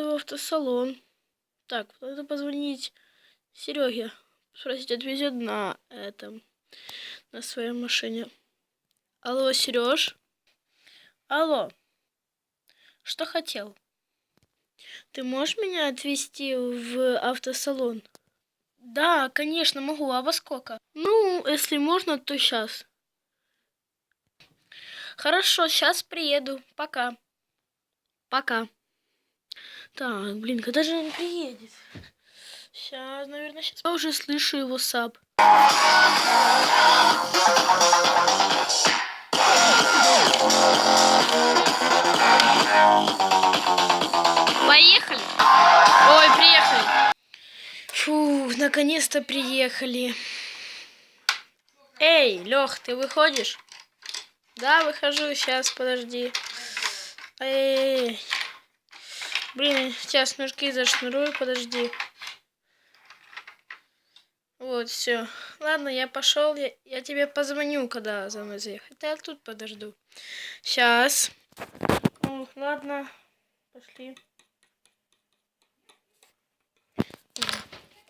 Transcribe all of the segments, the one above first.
автосалон. Так, надо позвонить Сереге. Спросить, отвезет на этом, на своей машине. Алло, Сереж? Алло. Что хотел? Ты можешь меня отвезти в автосалон? Да, конечно, могу. А во сколько? Ну, если можно, то сейчас. Хорошо, сейчас приеду. Пока. Пока. Так, блин, когда же он приедет? Сейчас, наверное, сейчас. Я уже слышу его сап. Поехали? Ой, приехали. Фу, наконец-то приехали. Эй, Лех, ты выходишь? Да, выхожу, сейчас, подожди. Эй, блин, сейчас ножки зашнурую, подожди. Вот, все. Ладно, я пошел, я, я тебе позвоню, когда за мной заехать. Да я тут подожду. Сейчас. Ну, ладно, пошли.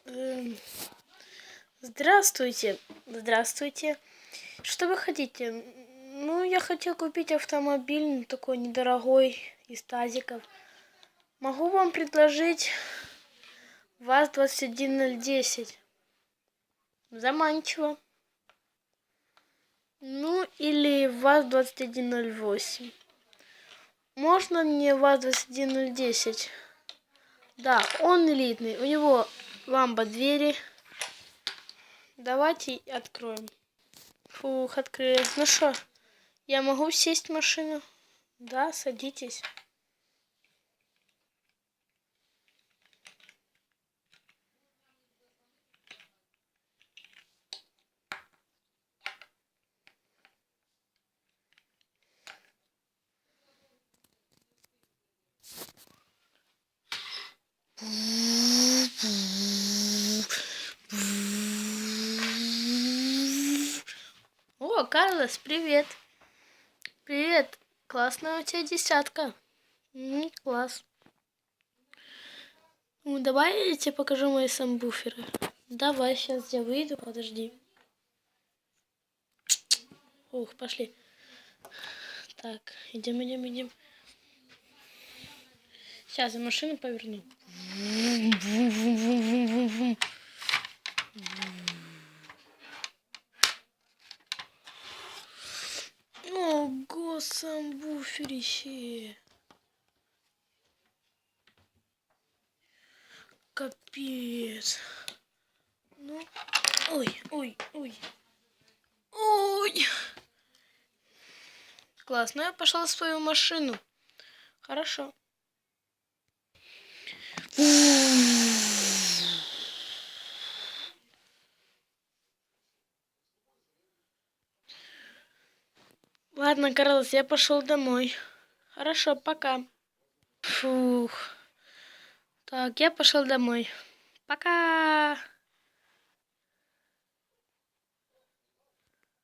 Эм, Здравствуйте. Здравствуйте. Что вы хотите? Ну, я хотел купить автомобиль такой недорогой, из тазиков. Могу вам предложить ВАЗ-21010. Заманчиво. Ну, или ВАЗ-2108. Можно мне ВАЗ-21010? Да, он элитный. У него ламба двери. Давайте откроем. Фух, открыли. Ну что, я могу сесть в машину? Да, садитесь. О, Карлос, привет. Привет. Классная у тебя десятка. М, класс. Ну, давай я тебе покажу мои самбуферы. Давай, сейчас я выйду, подожди. Ух, пошли. Так, идем, идем, идем. Сейчас я машину поверну. Самбуферище. Капец. Ну, ой, ой, ой. Ой. Классно, я пошла в свою машину. Хорошо. Ладно, Карлос, я пошел домой. Хорошо, пока. Фух. Так, я пошел домой. Пока.